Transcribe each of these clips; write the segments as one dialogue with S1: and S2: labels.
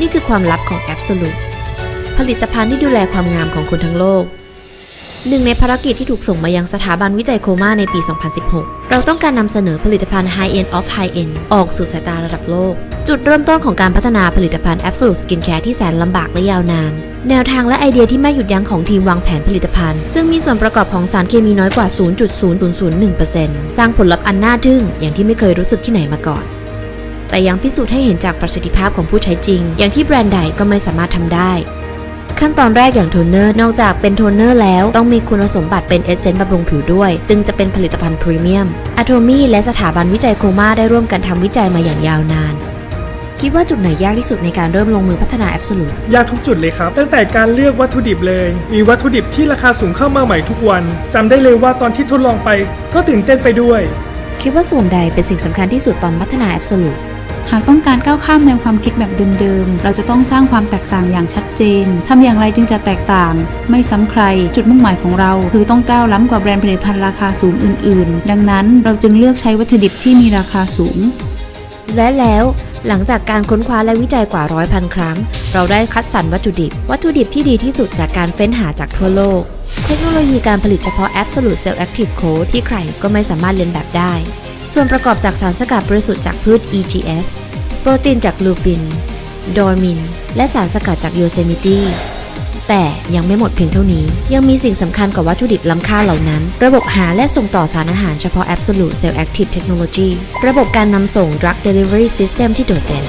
S1: นี่คือความลับของ Absolute ผลิตภัณฑ์ที่ดูแลความงามของคนทั้งโลก หนึ่งในภารกิจที่ถูกส่งมายังสถาบันวิจัยโคม่าในปี 2016 เราต้องการนำเสนอผลิตภัณฑ์ High End of High End ออกสู่สายตาระดับโลก จุดเริ่มต้นของการพัฒนาผลิตภัณฑ์ Absolute Skincare ที่แสนลำบากและยาวนาน แนวทางและไอเดียที่ไม่หยุดยั้งของทีมวางแผนผลิตภัณฑ์ ซึ่งมีส่วนประกอบของสารเคมีน้อยกว่า 0.0001%สร้างผลลัพธ์อันน่าทึ่งอย่างที่ไม่เคยรู้สึกที่ไหนมาก่อน แต่ยังพิสูจน์ให้เห็นจากประสิทธิภาพของผู้ใช้จริง อย่างที่แบรนด์ใดก็ไม่สามารถทำได้ ขั้นตอนแรกอย่างโทนเนอร์ นอกจากเป็นโทนเนอร์แล้ว ต้องมีคุณสมบัติเป็นเอเซนต์บำรุงผิวด้วย จึงจะเป็นผลิตภัณฑ์พรีเมียมอะโทมีและสถาบันวิจัยโคม่าได้ร่วมกันทำวิจัยมาอย่างยาวนานคิดว่าจุดไหนยากที่สุดในการเริ่มลงมือพัฒนาแอบสูต
S2: ยากทุกจุดเลยครับ ตั้งแต่การเลือกวัตถุดิบเลย มีวัตถุดิบที่ราคาสูงเข้ามาใหม่ทุกวันจำได้เลยว่าตอนที่ทดลองไป ก็ตื่นเต้นไปด้วย
S1: คิดว่าส่วนใดเป็นสิ่งสำคัญที่สุดตอนพัฒนาแอบสูต
S3: หากต้องการก้าวข้ามแนวความคิดแบบเดิมๆ เราจะต้องสร้างความแตกต่างอย่างชัดเจนทำอย่างไรจึงจะแตกต่าง ไม่ซ้ำใคร จุดมุ่งหมายของเรา คือต้องก้าวล้ำกว่าแบรนด์ผลิตภัณฑ์ราคาสูงอื่นๆ ดังนั้นเราจึงเลือกใช้วัตถุดิบที่มีราคาสูง
S1: และแล้วหลังจากการค้นคว้าและวิจัยกว่าร้อยพันครั้ง เราได้คัดสรรวัตถุดิบ วัตถุดิบที่ดีที่สุดจากการเฟ้นหาจากทั่วโลก เทคโนโลยีการผลิตเฉพาะ Absolute Cell Active Code ที่ใครก็ไม่สามารถเลียนแบบได้ ส่วนประกอบจากสารสกัดบริสุทธิ์จากพืช EGF โปรตีนจากลูปิน ดอร์มิน และสารสกัดจากโยเซมิตี้แต่ยังไม่หมดเพียงเท่านี้ ยังมีสิ่งสำคัญกว่าวัตถุดิบล้ำค่าเหล่านั้น ระบบหาและส่งต่อสารอาหารเฉพาะ Absolute Cell Active Technology ระบบการนำส่ง Drug Delivery System ที่โดดเด่น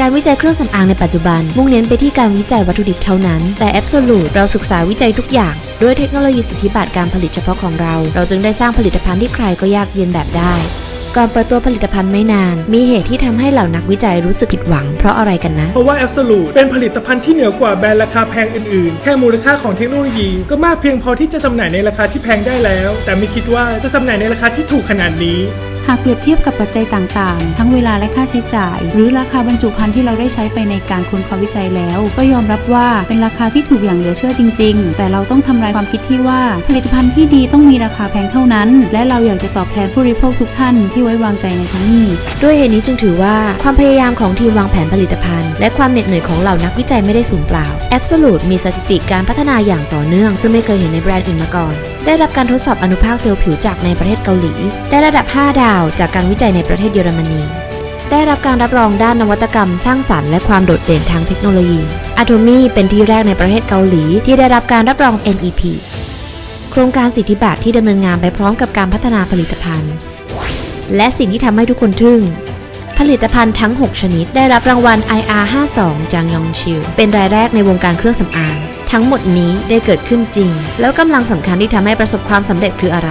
S1: การวิจัยเครื่องสำอางในปัจจุบัน มุ่งเน้นไปที่การวิจัยวัตถุดิบเท่านั้น แต่ Absolute เราศึกษาวิจัยทุกอย่าง ด้วยเทคโนโลยีสิทธิบัตรการผลิตเฉพาะของเรา เราจึงได้สร้างผลิตภัณฑ์ที่ใครก็ยากเรียนแบบได้ ก่อนเปิดตัวผลิตภัณฑ์ไม่นาน มีเหตุที่ทำให้เหล่านักวิจัยรู้สึกผิดหวังเพราะอะไรกันนะ
S2: เพราะว่า Absolute เป็นผลิตภัณฑ์ที่เหนือกว่าแบรนด์ราคาแพงอื่นๆ แค่มูลค่าของเทคโนโลยีก็มากเพียงพอที่จะจำหน่ายในราคาที่แพงได้แล้ว แต่ไม่คิดว่าจะจำหน่ายในราคาที่ถูกขนาดนี้
S3: หากเปรียบเทียบกับปัจจัยต่างๆ ทั้งเวลาและค่าใช้จ่าย หรือราคาบรรจุภัณฑ์ที่เราได้ใช้ไปในการค้นคว้าวิจัยแล้ว ก็ยอมรับว่าเป็นราคาที่ถูกอย่างเหลือเชื่อจริง ๆ แต่เราต้องทำลายความคิดที่ว่าผลิตภัณฑ์ที่ดีต้องมีราคาแพงเท่านั้น และเราอยากจะตอบแทนผู้บริโภคทุกท่านที่ไว้วางใจในทั้งนี้
S1: ด้วยเหตุนี้จึงถือว่าความพยายามของทีมวางแผนผลิตภัณฑ์ และความเหน็ดเหนื่อยของเหล่านักวิจัยไม่ได้สูญเปล่า Absolute มีสถิติการพัฒนาอย่างต่อเนื่อง ซึ่งไม่เคยเห็นในแบรนด์อื่นมาก่อน ได้รับการทดสอบอนุภาคเซลล์ผิวจากในประเทศเกาหลี ได้ระดับ 5 ดาวจากการวิจัยในประเทศเยอรมนี ได้รับการรับรองด้านนวัตกรรม สร้างสรรค์และความโดดเด่นทางเทคโนโลยี Atomy เป็นที่แรกในประเทศเกาหลี ที่ได้รับการรับรอง NEP โครงการสิทธิบัตรที่ดำเนินงานไปพร้อมกับการพัฒนาผลิตภัณฑ์ และสิ่งที่ทำให้ทุกคนทึ่ง ลิตภัณฑ์ทั้ง 6 ชนิด ได้รับรางวัล IR52 จางยองชิล เป็นรายแรกในวงการเครื่องสำอาง ทั้งหมดนี้ได้เกิดขึ้นจริง แล้วกำลังสำคัญที่ทำให้ประสบความสำเร็จคืออะไร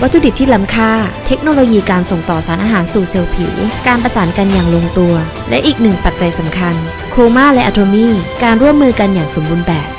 S1: วัตถุดิบที่ล้ำค่า เทคโนโลยีการส่งต่อสารอาหารสู่เซลล์ผิว การประสานกันอย่างลงตัว และอีกหนึ่งปัจจัยสำคัญ โคม่าและอะโทมี การร่วมมือกันอย่างสมบูรณ์แบบ